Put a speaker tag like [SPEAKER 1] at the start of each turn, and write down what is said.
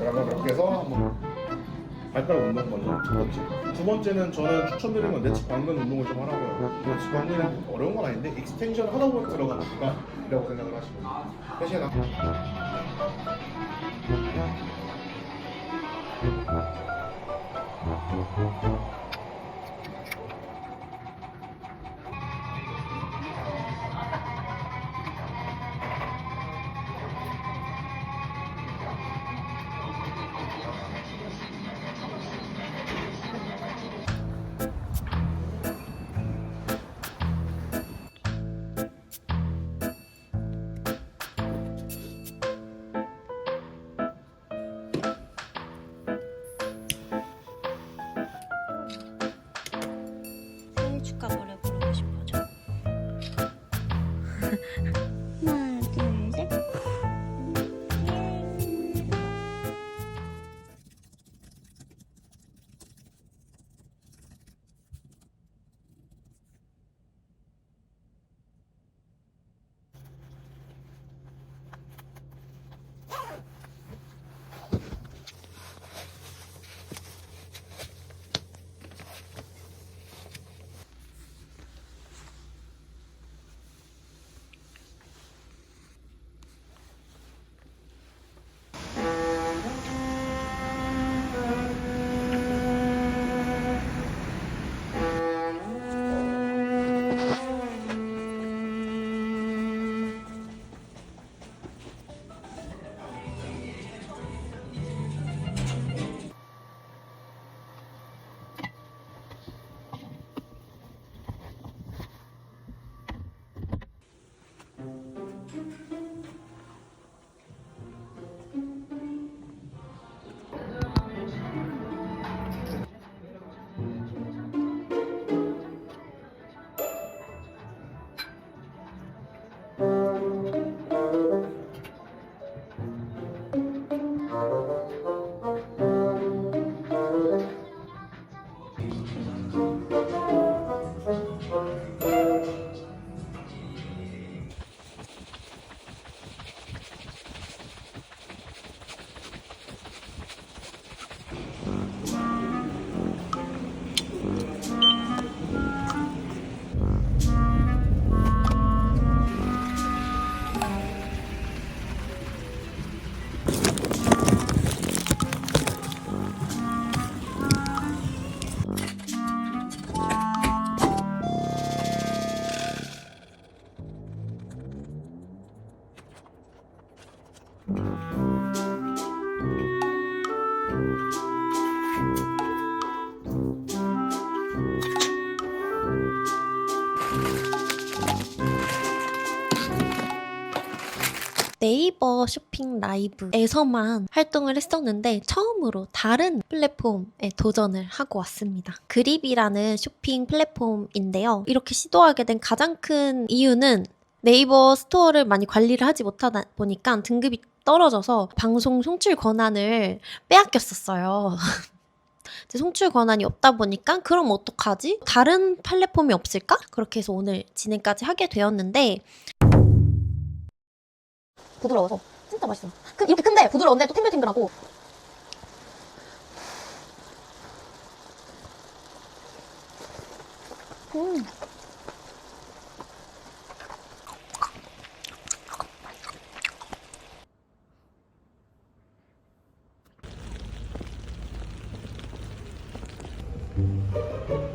[SPEAKER 1] 그러면 그렇게 해서 한번 발가락 운동 먼저 두 번째. 두 번째는 저는 추천드리는 건 내측 방근 운동을 좀 하라고요. 내측 방근이 어려운 건 아닌데 익스텐션 하다 보면 들어가니까 이라고 생각을 하시면. 대신에 나
[SPEAKER 2] Thank you. 네이버 쇼핑 라이브에서만 활동을 했었는데 처음으로 다른 플랫폼에 도전을 하고 왔습니다. 그립이라는 쇼핑 플랫폼인데요. 이렇게 시도하게 된 가장 큰 이유는 네이버 스토어를 많이 관리를 하지 못하다 보니까 등급이 떨어져서 방송 송출 권한을 빼앗겼었어요. 송출 권한이 없다 보니까 그럼 어떡하지? 다른 플랫폼이 없을까? 그렇게 해서 오늘 진행까지 하게 되었는데 부드러워서
[SPEAKER 3] 진짜 맛있어. 그, 이렇게 큰데 부드러운데 또 탱글탱글하고. 음. 제